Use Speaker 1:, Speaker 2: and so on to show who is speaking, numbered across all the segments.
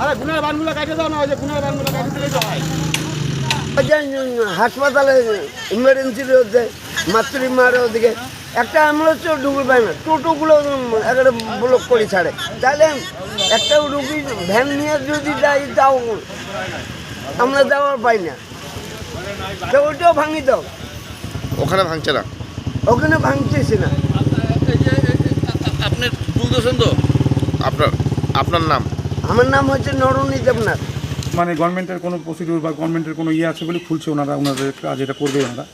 Speaker 1: আরে বানগুলো না
Speaker 2: হাসপাতালে ইমার্জেন্সি রয়েছে মাতৃমার ওদিকে। একটা অ্যাম্বুলেন্সও ঢুকে পায় না, টোটোগুলো একেবারে ব্লক করে ছাড়ে। তাহলে একটা রুগী ভ্যান নিয়ে যদি যাই তাও আমরা যাওয়ার পাই না। তো ওইটাও ভাঙি দাও।
Speaker 3: ওখানে ভাঙছে না?
Speaker 2: ওখানে ভাঙতেছি না।
Speaker 4: আপনি বুঝতেছেন তো?
Speaker 3: আপনার আপনার নাম?
Speaker 2: আমার নাম হচ্ছে নরনী দেবনাথ।
Speaker 5: মানে গভর্নমেন্টের কোনো প্রসিডিউর বা গভর্নমেন্টের কোনো ইয়ে আছে বলে খুলছে ওনারা ওনাদের কাজ এটা করবে ওনারা।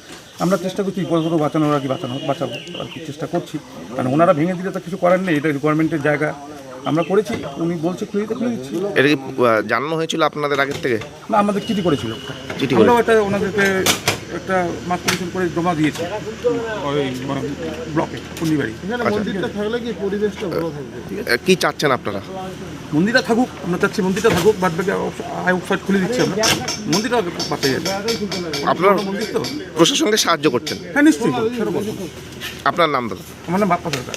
Speaker 5: আমরা চেষ্টা করছি বিপদগুলো বাঁচানোর আর কি বাঁচানো বাঁচাবো আর কি চেষ্টা করছি। কারণ ওনারা ভেঙে দিলে তো কিছু করার নেই এটা গভর্নমেন্টের জায়গা। আমরা করেছি উনি বলছে খুলে দিতে খুলে দিচ্ছি।
Speaker 3: এটা কি আহ, জানানো হয়েছিল আপনাদের আগের থেকে?
Speaker 5: না আমাদের চিঠি করেছিল।
Speaker 3: চিঠি করে
Speaker 5: আমরাও এটা ওনাদেরকে একটা মাস কমিশন করে জমা দিয়েছি ওই মানে ব্লকে পূর্ণিবাড়ি
Speaker 1: মন্দিরটা থাকলে কি পরিবেশটা ভালো থাকবে?
Speaker 3: আহ, কি চাচ্ছেন আপনারা?
Speaker 5: মন্দিরটা থাকুক আমরা চাচ্ছি মন্দিরটা থাকুক বাদ বাকি আউটসাইড খুলে দিচ্ছি আমরা। মন্দিরটা বাঁচা যাবে
Speaker 3: আপনারা
Speaker 5: মন্দির তো।
Speaker 3: প্রশাসনকে সাহায্য করছেন?
Speaker 5: হ্যাঁ নিশ্চয়ই সেরকম
Speaker 3: আপনার নাম দাদা?
Speaker 5: আমার নাম বাপ্পা সরকার।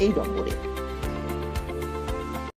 Speaker 6: এই নম্বরে